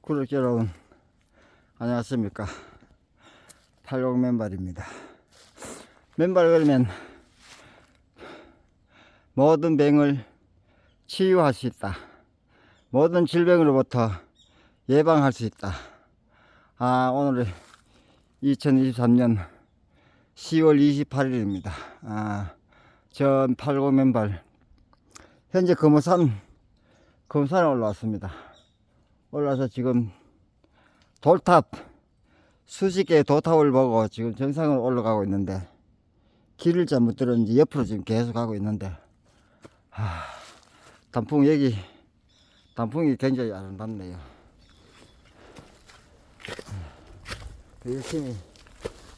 구독자 여러분 안녕하십니까. 86 맨발입니다. 맨발 걸면 모든 병을 치유할 수 있다. 모든 질병으로부터 예방할 수 있다. 아 오늘 2023년 10월 28일입니다. 아, 전89 맨발. 현재 금호산 금산에 올라왔습니다 올라서 지금 돌탑 수십 개의 돌탑을 보고 지금 정상으로 올라가고 있는데 길을 잘못 들었는지 옆으로 지금 계속 가고 있는데 하, 단풍 여기 단풍이 굉장히 아름답네요. 열심히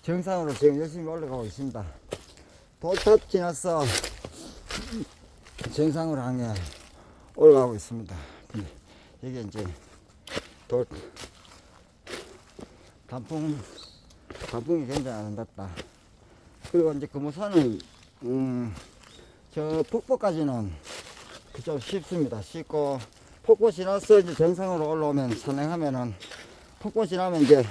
정상으로 지금 열심히 올라가고 있습니다. 돌탑 지나서 정상으로 향해 올라가고 있습니다. 이게 이제 돌 단풍 단풍이 굉장히 아름답다. 그리고 이제 금호산은 음 저 폭포까지는 그좀 쉽습니다. 쉽고 폭포 지나서 이제 정상으로 올라오면 산행하면은 폭포 지나면 이제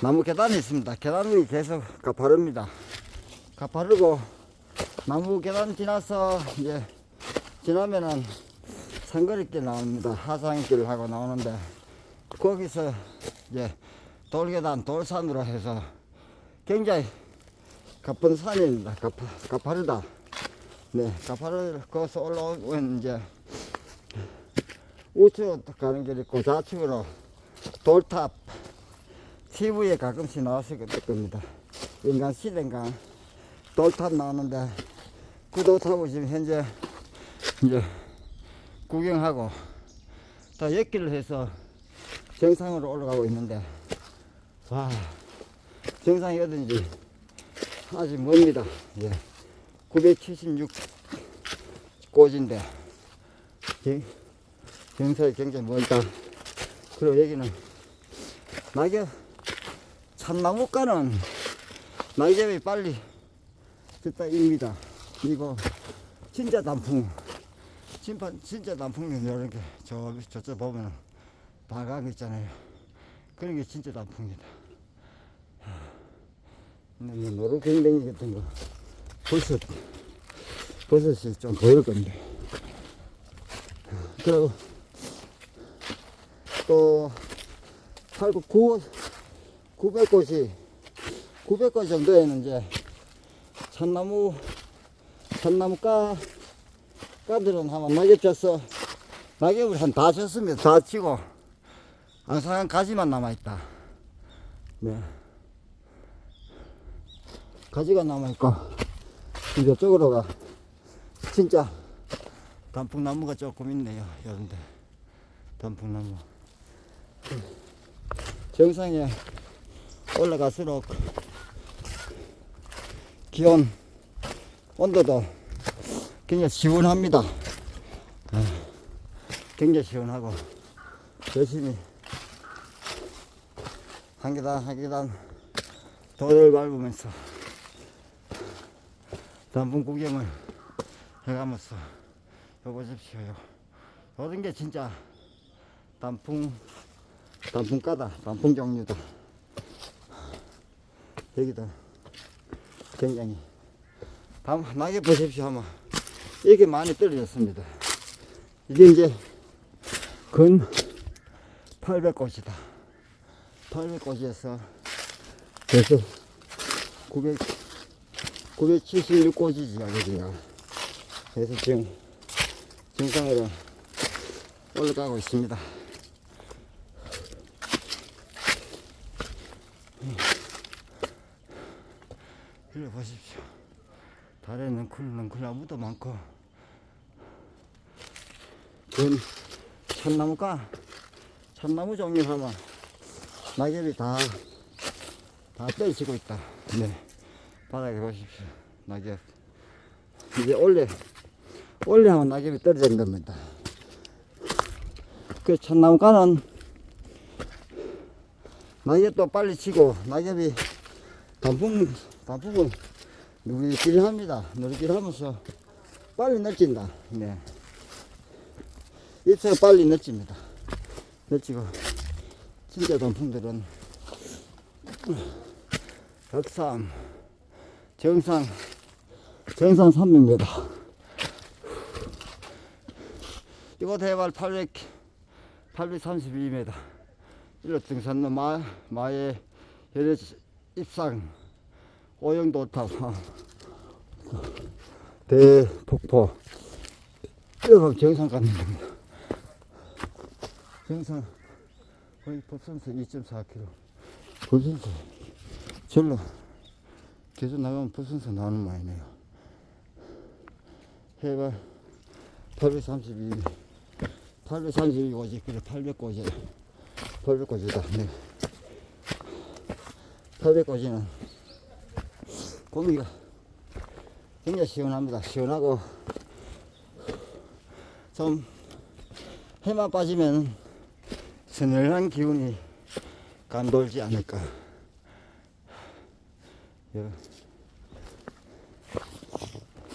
나무 계단이 있습니다. 계단 위 계속 가파릅니다. 가파르고 나무 계단 지나서 이제 지나면은 상거리길 나옵니다. 하상길 하고 나오는데 거기서 이제 돌계단 돌산으로 해서 굉장히 가쁜 산입니다. 가파, 가파르다. 네, 가파르 거기서 올라오면 이제 우측으로 가는 길이 있고 좌측으로 돌탑 TV에 가끔씩 나왔을 겁니다. 인간 시대인가 돌탑 나오는데 그 돌탑을 지금 현재 이제 구경하고 다 역기를 해서 정상으로 올라가고 있는데 와 정상이 어딘지 아직 멉니다 예. 976 꽃인데 예. 정상이 굉장히 멀다 그리고 여기는 낙엽 참나무가는 낙엽이 빨리 듣다 입니다 이거 진짜 단풍 진짜, 단풍이 이렇게 저, 저쪽 보면 다각 있잖아요. 그런 게 진짜. 하, 근데 뭐 노루갱댕이 같은 거 버섯, 버섯이 좀 보일 건데. 그리고 또 8, 9, 9, 900꽃이 900꽃 정도에는 이제 참나무 참나무가 까들은 한번 낙엽 쳤어. 낙엽을 한 다 쳤습니다. 다 치고, 앙상한 가지만 남아있다. 네. 가지가 남아있고, 이쪽으로 가. 진짜, 단풍나무가 조금 있네요. 이런데. 단풍나무. 정상에 올라갈수록, 기온, 온도도 굉장히 시원합니다. 아, 굉장히 시원하고 열심히 한 계단 한 계단 돌을 밟으면서 단풍 구경을 해가면서 요 보십시오. 요. 요런 게 진짜 단풍 단풍가다 단풍 종류다. 여기도 굉장히 다음 낙엽 보십시오 한번 이게 많이 떨어졌습니다 이게 이제 근 800꽃이다 800꽃이어서 그래서 900 976꽃이지 여기가 그래서 지금 정상으로 올라가고 있습니다. 이리 보십시오. 달에 넝쿨 넝쿨 나무도 많고. 그 참나무가 참나무 종류 하면 낙엽이 다 다 떨어지고 있다 네 바닥에 보십시오 낙엽 이제 원래 원래 하면 낙엽이 떨어지는 겁니다 그 참나무가는 낙엽도 빨리 치고 낙엽이 단풍 단풍은 누리끼리 합니다. 누리끼리 하면서 빨리 넓진다. 네. 잎새가 빨리 넓집니다. 넓지고 진짜 단풍들은 덕삼, 정상, 정상 300m. 이곳 해발 800, 832m. 일로 등산로 마, 마의 열애 입상, 오영도 탑, 대폭포. 가면 정상 가는 겁니다. 정상, 거의 법선서 2.4km. 법선서, 절로 계속 나가면 법선서 나오는 모양이네요. 해발 832m. 832고지, 그래, 800고지. 800고지다. 네. 800고지는 공기가 굉장히 시원합니다. 시원하고, 좀 해만 빠지면 서늘한 기운이 감돌지 않을까. 여,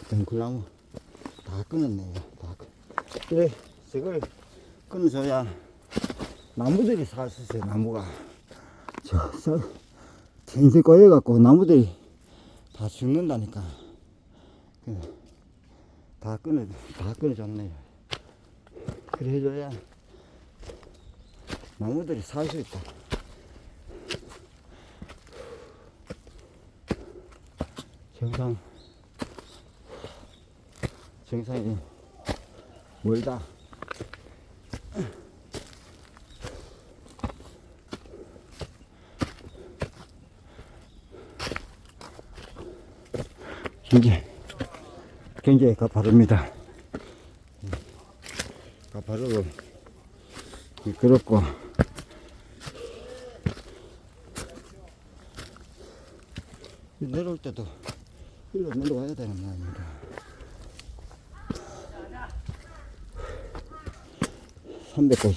등굴나무 다 끊었네요. 다 끊. 그래, 저걸 끊어줘야 나무들이 살수 있어요. 나무가 저, 저 텐세 꼬여갖고 나무들이 다 죽는다니까. 그래, 다 끊어, 다 끊어줬네요. 그래 해줘야 나무들이 살 수 있다. 정상, 정상이 멀다. 굉장히, 굉장히 가파릅니다. 가파르고, 미끄럽고, 내려올 때도 일로 내려와야 되는 모양입니다. 삼백꽃이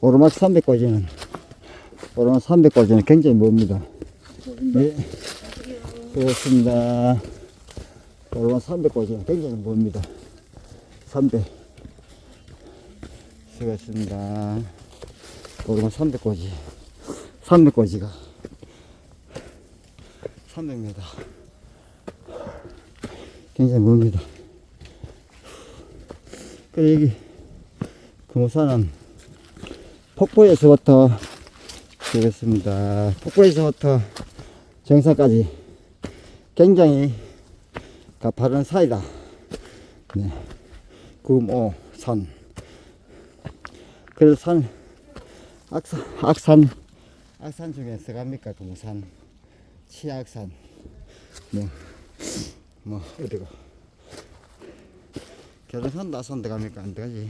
오르막 삼백꽃이는 오르막 삼백꽃이는 굉장히 멉니다. 네, 그렇습니다. 오르막 삼백꽃이는 굉장히 멉니다. 삼백 수고했습니다. 오르막 삼백꽃이 삼백꽃이가 300m 굉장히 멉니다. 그 여기 금호산은 폭포에서부터 되겠습니다. 폭포에서부터 정상까지 굉장히 가파른 사이다. 네. 금오산. 그래서 산, 악산, 악산, 악산 중에서 갑니까? 금호산, 치악산, 뭐, 뭐, 어디가. 결혼산 나산 들어갑니까? 안 들어가지.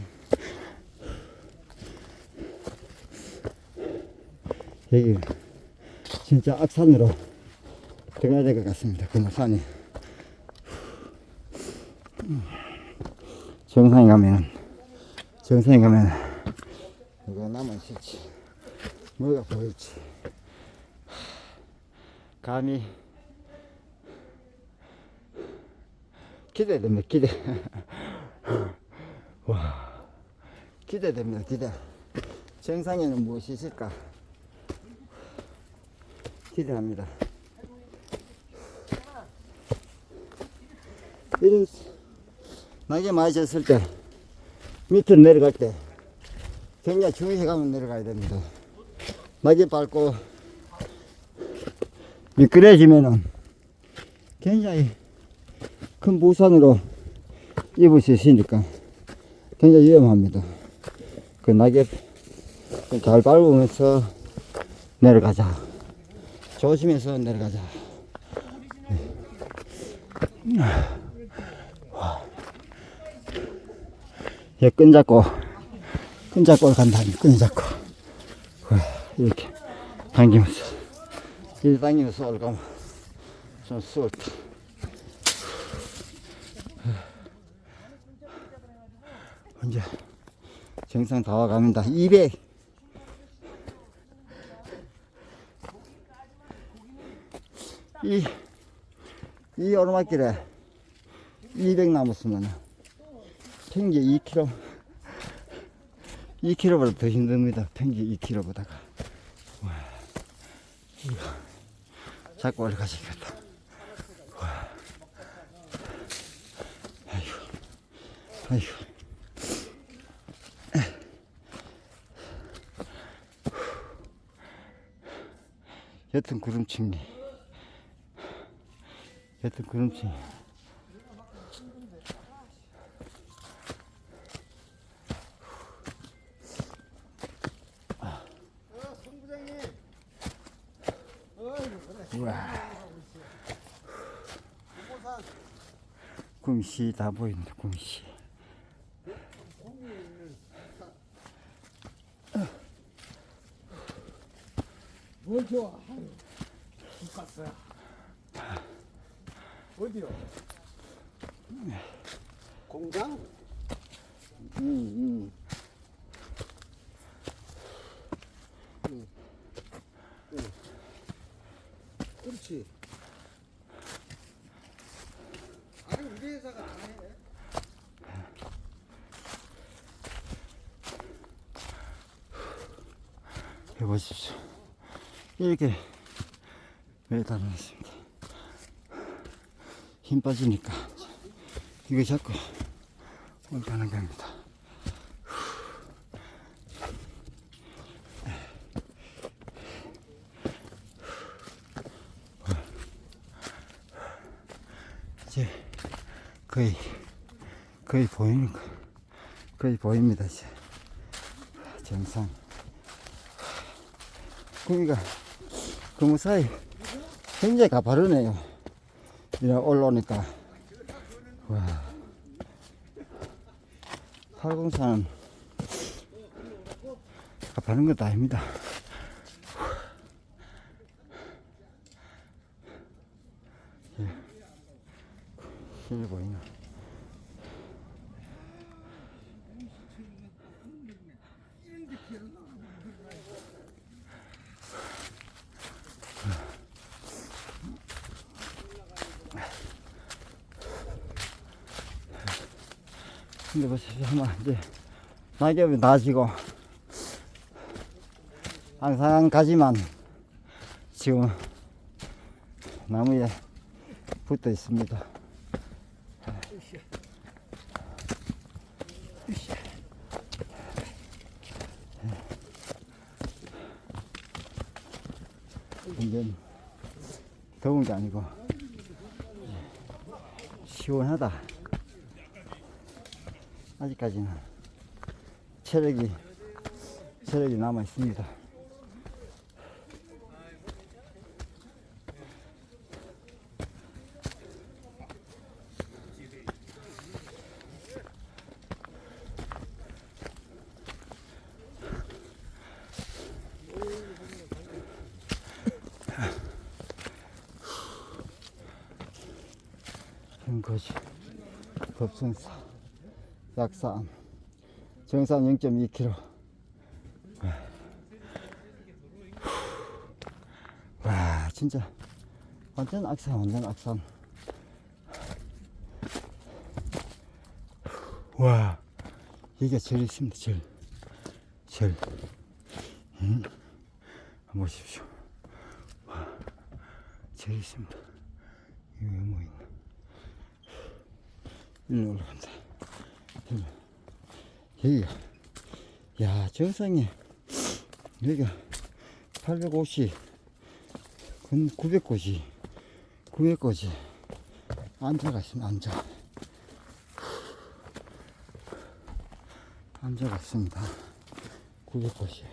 여기 진짜 악산으로 들어가야 될 것 같습니다. 금호산이. 정상에 가면은, 정상에 가면, 이거 나만 싫지. 뭐가 보일지. 감히, 기대됩니다, 기대. 와, 기대됩니다, 기대. 정상에는 무엇이 있을까? 기대합니다. 이런 많이 졌을 때 밑으로 내려갈 때 굉장히 주의해 가면 내려가야 됩니다. 낙이 밟고 미끄러지면은 굉장히 큰 부상으로 입을 수 있으니까 굉장히 위험합니다. 그 낙엽 잘 밟으면서 내려가자. 조심해서 내려가자. 얘 끈잡고, 끈잡고 간다니, 끈잡고. 와, 이렇게 당기면서, 이렇게 당기면서 올라가면 좀 수월다. 이제 정상 다 와갑니다. 200. 이, 이 오르막길에 200 남았으면 평균 2km, 2kg보다 더 힘듭니다. 팽기 2kg보다가. 와, 이거 자꾸 올라가시겠다. 와, 아이고, 아이고. 여튼 구름치기. 여튼 구름치기. 우와. 꿈씨 다 보인다, 꿈씨. 뭘 좋아? 아유, 돈가스야. 어디요? 공장? 음, 음. 그렇지. 아니 우리 회사가 다 해. 해 보십시오. 이렇게 매달아 놨습니다. 힘 빠지니까 이거 잡고 올라가는 겁니다. 이제 거의 거의 보이는 거 거의 보입니다 이제 정상. 구미가 그 무사히 굉장히 가파르네요. 이래 올라오니까. 와. 팔공산은 가파른 것도 아닙니다. 근데. 한번 이제 낙엽이 나지고 항상 가지만 지금 나무에 붙어 있습니다. 이제 더운 게 아니고 시원하다. 아직까지는 체력이 체력이 남아 있습니다. 현거지 법선 사 약산. 정산 0.2km 와 진짜. 완전 악산 완전 악산. 와 이게 제일 있습니다 제일 제일 음? 한번 보십시오. 와 제일 있습니다. 이거 왜뭐 있나? 일로 올라간다. 여기가 야 정상에 여기가 850근 900고지 900고지 앉아가 있습니다 앉아. 앉아가 있습니다. 900고지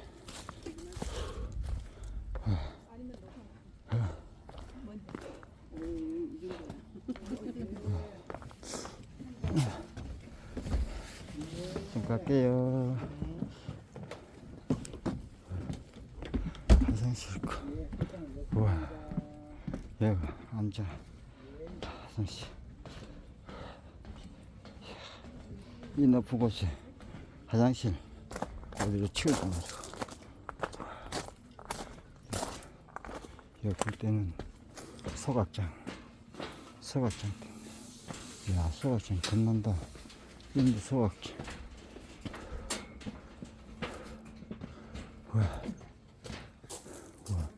좀 갈게요. 화장실 거. 우와. 여기가 앉아. 화장실. 이 높은 곳에 화장실 어디로 치우고 말이고. 여기 볼 때는 소각장. 소각장. 야, 소각장 겁난다. 인도 소각장. 와. 와.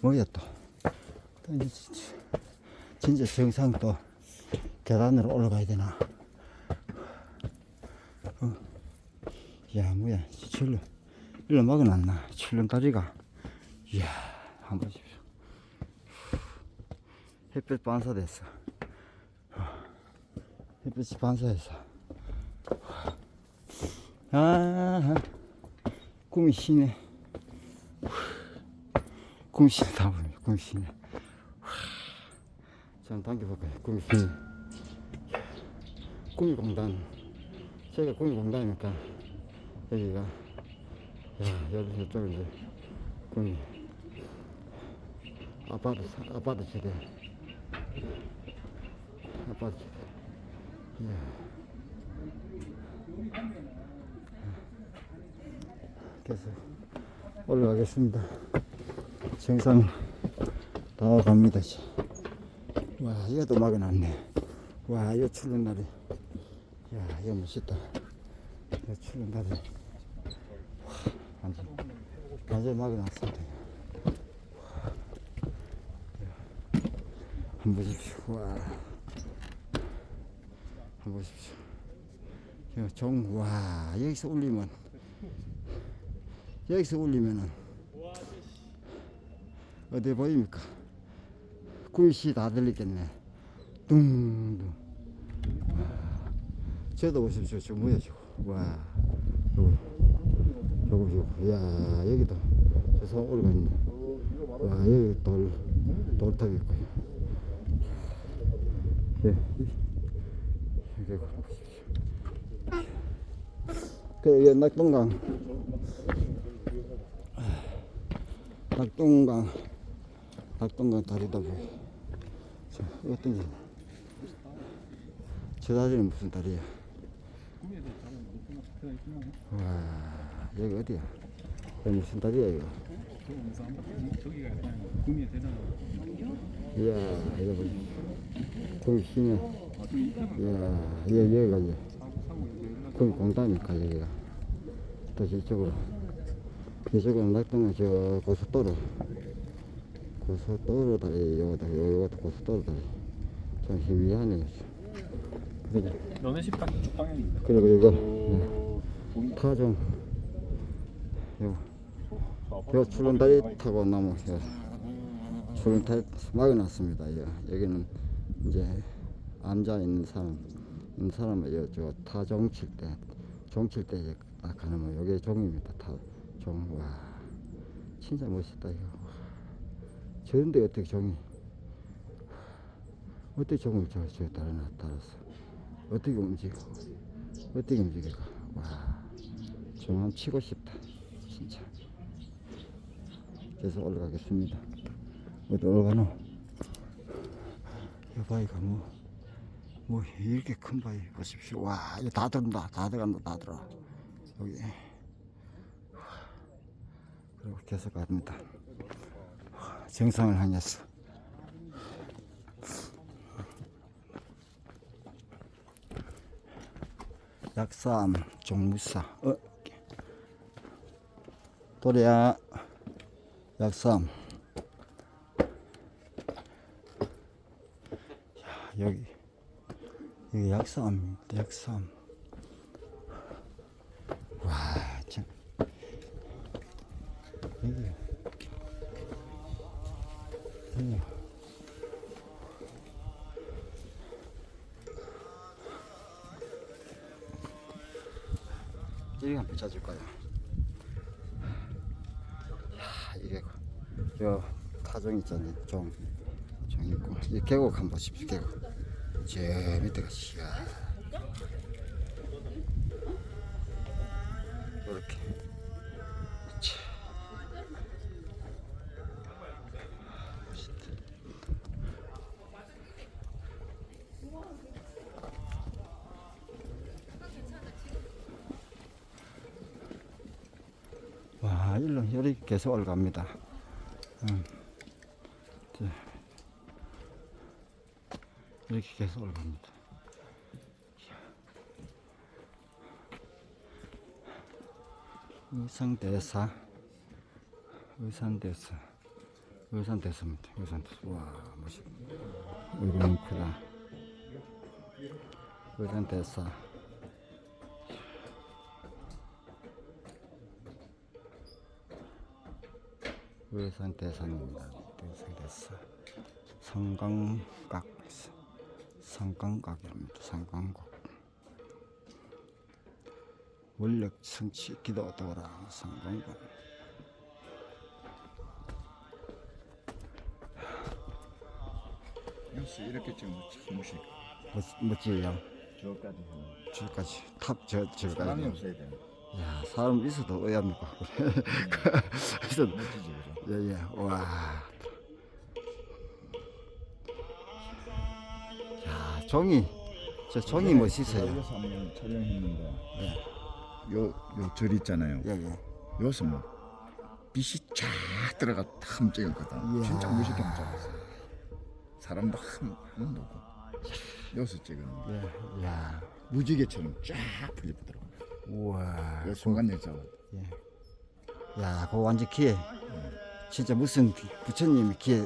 뭐야 또. 또 진짜 정상 또 계단으로 올라가야 되나. 어. 야, 뭐야. 철로, 일로 막아놨나. 출렁다리가. 이야, 한번 보십시오. 햇볕 반사됐어. 햇빛이 반사해서. 아, 꿈이 시네. 꿈이 시다 보니 꿈이 시네. 좀 당겨볼까요? 꿈이 시네. 꿈이 공단. 저희가 꿈이 공단이니까 여기가 야 여기 이쪽은 이제 꿈이 아파트 아파트 세대 아파트 세대. 계속 올라가겠습니다. 정상 다 갑니다. 와, 이것도 막아놨네. 와, 이거 출근 날이. 야, 이거 멋있다. 와, 완전, 완전 막아놨습니다. 와. 한번 보십시오. 와. 한번 보십시오. 저 종, 와, 여기서 올리면, 여기서 올리면은, 어디 보입니까? 굴씨 다 들리겠네. 둥둥. 와, 저도 보십시오. 저 저거. 와, 요거. 야, 여기도, 저서 올라가 있네. 와, 여기 돌, 돌탑 있고요. 예, 이- 이게. 그, 이게 낙동강. 낙동강. 낙동강 다리다 보여. 저, 어떤 게. 저 다리는 무슨 다리야? 와, 여기 어디야? 여기 무슨 다리야, 이거? 저기가 약간 구미에 대장 이야. 아, 좀 이따가 이야, 여기, 연락 거기 공단이니까, 여기가. 또 저쪽으로. 이쪽은 낙동강 저 고속도로. 고속도로 다리, 요거다, 요것도 고속도로 다리. 좀 희미하네. 너네 집딱 이쪽 방향입니다. 그리고 이거, 어, 타종. 요, 출렁다리 타고 나무, 요. 출렁다리 막아놨습니다. 요. 여기는 이제 앉아 있는 사람, 있는 사람은 요, 저 타종 칠 때, 종칠 때 이제 딱 하는 거, 요게 종입니다. 타, 종. 와, 진짜 멋있다, 이거. 와. 저런데 어떻게 종이, 어떻게 종을 저, 저 달아놨, 달았어. 어떻게 움직여? 어떻게 움직여가? 와, 종 한번 치고 싶다. 진짜. 계속 올라가겠습니다. 어디 올라가노? 이 바위가 뭐, 뭐, 이렇게 큰 바위 보십시오. 와, 이거 다 들어온다. 다 들어간다. 다 들어. 여기. 그리고 계속 갑니다. 정상을 향해서. 약삼, 종무사. 어, 도리야. 약삼. 야, 여기. 여기 약삼입니다. 약삼. 타종 있잖아요. 종, 종 있고 이 계곡 한번 보십시오. 계곡. 저 밑에가 시야. 이렇게. 와, 일로 이렇게 계속 올라갑니다. 음. 이렇게 계속 올라갑니다. 의성대사 의산대사 의산대사입니다. 의산대사. 와 멋있다 얼굴 크다. 의산대사. 의산대사입니다. 의산대사. 성강각 성강각입니다. 성강각. 원력 성취 기도 도라. 성강각. 역시 이렇게 찍으면 참 멋있다. 멋, 멋지요. 저까지 저까지. 탑저 사람이 저까지 없어야 돼. 야 사람 있어도 의합니까? 있어도 멋지지 그죠? 예예. 와. 종이 저 종이 멋있어요. 여기서 한번 촬영했는데 요요 절 있잖아요. 예예. 여기서 뭐 빛이 쫙 들어가 탐 찍었거든. 이야. 진짜 멋있게 한번 찍었어. 사람도 한한 보고 여기서 찍었는데 예. 야. 무지개처럼 쫙 풀리더라고. 우와. 그 순간 여자 예. 야, 그거 완전 기회. 진짜 무슨 부- 부처님이 기회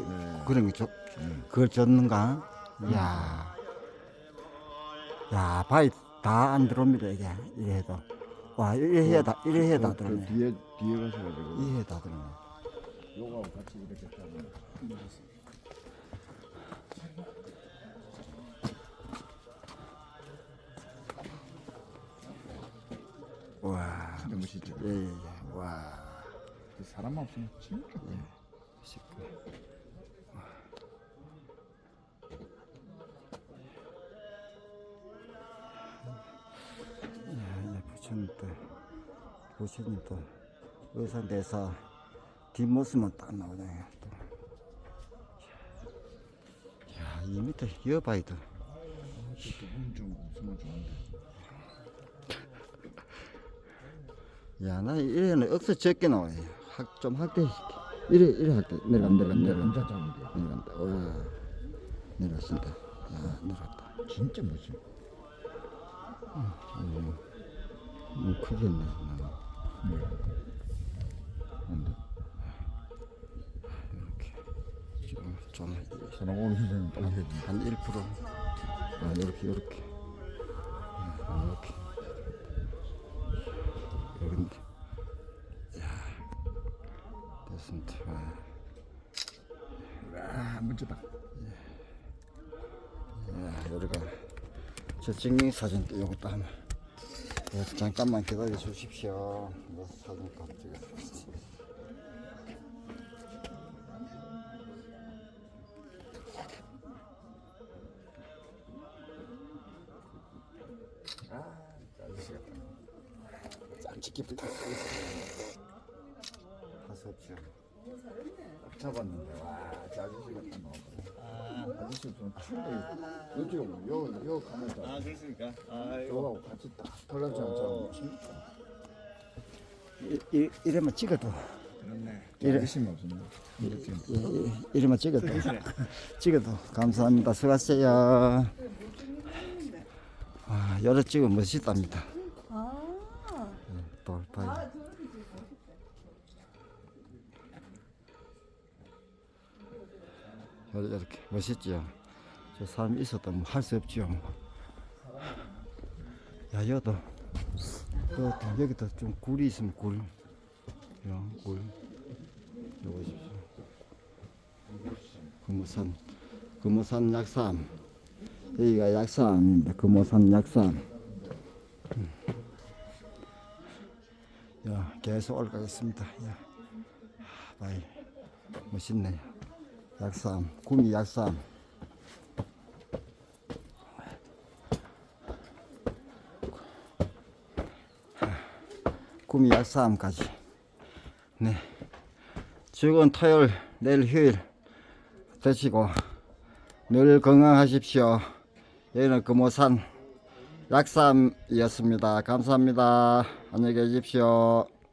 그런 게 줘, 그걸 줬는가? 야. 야, 바위 다 안 들어옵니다, 이게. 이래 해도. 와, 이래 해야 다, 이래 해야 다 그, 그 들어오네. 뒤에 뒤에 가셔가지고 이래 해야 다 들어오네. 요거하고 같이 이렇게 따면 와. 진짜 멋있죠. 예, 예, 예. 와. 그 사람만 없으면 진짜 돼. 쉽고. 부처님 또, 의사 대사 뒷모습만 딱 나오네. 또. 야, 이 밑에 여바이도. 두분 좀 웃으면 좋은데. 야, 나 이래는 억수 적게 나와요. 학, 좀 할게. 이래, 이래 할게. 내려간다, 내려간다, 혼자 잡으면 돼. 내려간다. 오, 내려왔습니다. 야, 내려왔다. 진짜 멋져. 너무 크겠네. 좀, 좀, 사람 오는 데는 빨리 해야 돼. 한 1%. 아, 이렇게, 이렇게. 아, 이렇게. 이런데. 야, 됐습니다. 아, 아, 멋지다. 야, 여기가 저 증명 사진 또 요것도 예, 잠깐만 기다려 주십시오. 뭐 사진 값 찍어. 짱 찍기부터. 할수 없죠. 잡았는데 와, 같은 거. 아저씨 좀 친데 요즘 요 요 가면서 아 그렇습니까? 아 요하고 같이 딱 털어져 앉아. 진짜 이, 이, 이래만 찍어도. 그렇네. 이름만 찍어도. 찍어도 감사합니다. 수고하세요. 아 여러 찍어 멋있답니다. 예, 돌파 이렇게 멋있지요 저 사람 있어도 뭐할 수 없지요 뭐. 야 여도 여도 여기도 좀 굴이 있으면 굴 이런 굴 요거 보십시오. 금호산 금호산 약삼 여기가 약삼입니다. 금호산 약삼. 음. 야 계속 올라가겠습니다. 야 아, 바이 멋있네요. 약삼 구미 약삼. 구미 약삼까지. 네. 즐거운 토요일, 내일 휴일 되시고 늘 건강하십시오. 여기는 금호산 약삼이었습니다. 감사합니다. 안녕히 계십시오.